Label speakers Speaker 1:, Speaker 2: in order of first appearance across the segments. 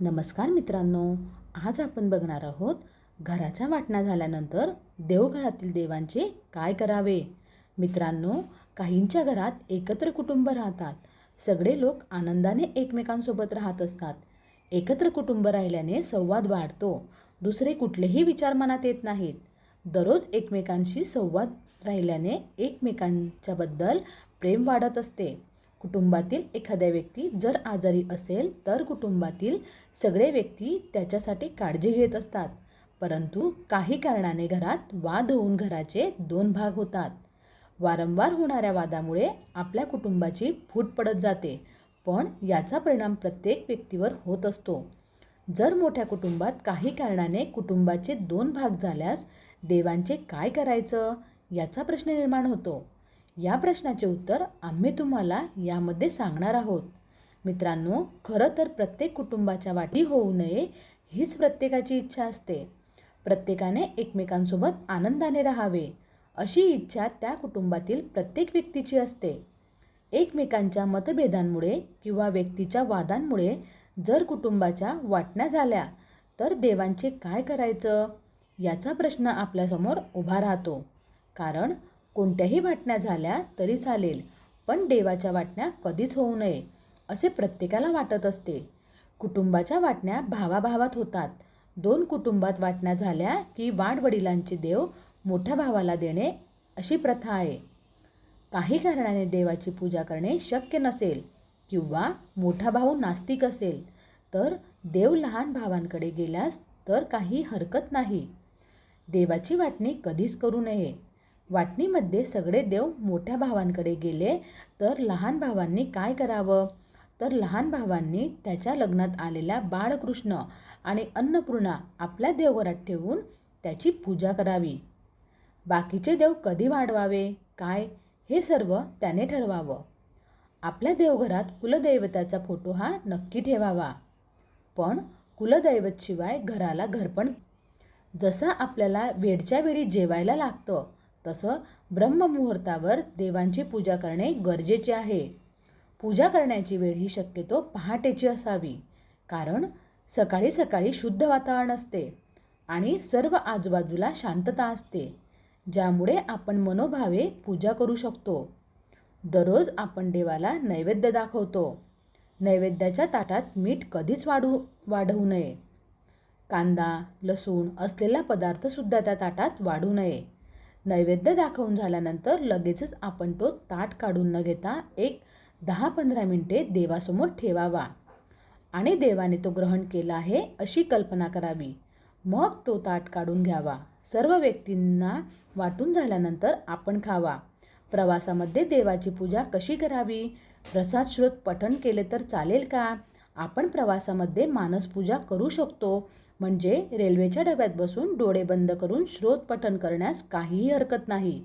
Speaker 1: नमस्कार मित्रांनो आज आपण बघणार आहोत घराच्या वाटण्या झाल्यानंतर देवघरातील देवांचे काय करावे? मित्रांनो काहींच्या घरात एकत्र कुटुंब राहतात. सगळे लोक आनंदाने एकमेकांसोबत राहत असतात. एकत्र कुटुंब राहिल्याने संवाद वाढतो. दुसरे कुठलेही विचार मनात येत नाहीत. दररोज एकमेकांशी संवाद राहिल्याने एकमेकांच्याबद्दल प्रेम वाढत असते. कुटुंबातील एखाद्या व्यक्ती जर आजारी असेल तर कुटुंबातील सगळे व्यक्ती त्याच्यासाठी काळजी घेत असतात. परंतु काही कारणाने घरात वाद होऊन घराचे दोन भाग होतात. वारंवार होणाऱ्या वादामुळे आपल्या कुटुंबाची फूट पडत जाते पण याचा परिणाम प्रत्येक व्यक्तीवर होत असतो. जर मोठ्या कुटुंबात काही कारणाने कुटुंबाचे दोन भाग झाल्यास देवांचे काय करायचं? याचा प्रश्न निर्माण होतो. या प्रश्नाचे उत्तर आम्ही तुम्हाला यामध्ये सांगणार आहोत. मित्रांनो खरं तर प्रत्येक कुटुंबाच्या वाटी होऊ नये हीच प्रत्येकाची इच्छा असते. प्रत्येकाने एकमेकांसोबत आनंदाने राहावे अशी इच्छा त्या कुटुंबातील प्रत्येक व्यक्तीची असते. एकमेकांच्या मतभेदांमुळे किंवा व्यक्तीच्या वादांमुळे जर कुटुंबाच्या वाटण्या झाल्या तर देवांचे काय करायचं? याचा प्रश्न आपल्यासमोर उभा राहतो. कारण कोणत्याही वाटण्या झाल्या तरी चालेल पण देवाच्या वाटण्या कधीच होऊ नये असे प्रत्येकाला वाटत असते. कुटुंबाच्या वाटण्या भावाभावात होतात. दोन कुटुंबात वाटण्या झाल्या की वाडवडिलांची देव मोठ्या भावाला देणे अशी प्रथा आहे. काही कारणाने देवाची पूजा करणे शक्य नसेल किंवा मोठा भाऊ नास्तिक असेल तर देव लहान भावांकडे गेल्यास तर काही हरकत नाही. देवाची वाटणी कधीच करू नये. वाटणीमध्ये सगळे देव मोठ्या भावांकडे गेले तर लहान भावांनी काय करावं? तर लहान भावांनी त्याच्या लग्नात आलेल्या बाळकृष्ण आणि अन्नपूर्णा आपल्या देवघरात ठेवून त्याची पूजा करावी. बाकीचे देव कधी वाढवावे? काय? हे सर्व त्याने ठरवावं. आपल्या देवघरात कुलदैवताचा फोटो हा नक्की ठेवावा. पण कुलदैवतशिवाय घराला घरपण जसं आपल्याला वेळच्या वेळी जेवायला लागतं तसं ब्रह्ममुहूर्तावर देवांची पूजा करणे गरजेचे आहे. पूजा करण्याची वेळ ही शक्यतो पहाटेची असावी कारण सकाळी सकाळी शुद्ध वातावरण असते आणि सर्व आजूबाजूला शांतता असते ज्यामुळे आपण मनोभावे पूजा करू शकतो. दररोज आपण देवाला नैवेद्य दाखवतो. नैवेद्याच्या ताटात मीठ कधीच वाढू वाढवू नये. कांदा लसूण असलेला पदार्थसुद्धा त्या ताटात वाढू नये. नैवेद्य दाखवून झाल्यानंतर लगेचच आपण तो ताट काढून न घेता एक दहा पंधरा मिनटे देवासमोर ठेवावा. आणि देवाने तो ग्रहण केला आहे अशी कल्पना करावी. मग तो ताट काढून घ्यावा. सर्व व्यक्तींना वाटून झाल्यानंतर आपण खावा. प्रवासामध्ये देवाची पूजा कशी करावी? प्रसाद श्रोत पठण केले तर चालेल का? आपण प्रवासामध्ये मानसपूजा करू शकतो. म्हणजे रेल्वेच्या डब्यात बसून डोळे बंद करून श्रोत पठण करण्यास काहीही हरकत नाही.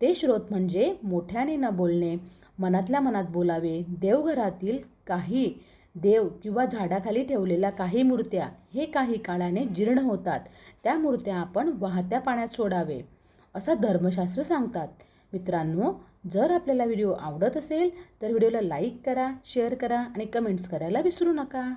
Speaker 1: ते श्रोत म्हणजे मोठ्याने न बोलणे मनातल्या मनात बोलावे देवघरातील काही देव किंवा झाडाखाली ठेवलेल्या काही मूर्त्या हे काही काळाने जीर्ण होतात. त्या मूर्त्या आपण वाहत्या पाण्यात सोडावे असं धर्मशास्त्र सांगतात. मित्रांनो जर आपल्याला व्हिडिओ आवडत असेल तर व्हिडिओला लाईक करा शेअर करा आणि कमेंट्स करायला विसरू नका.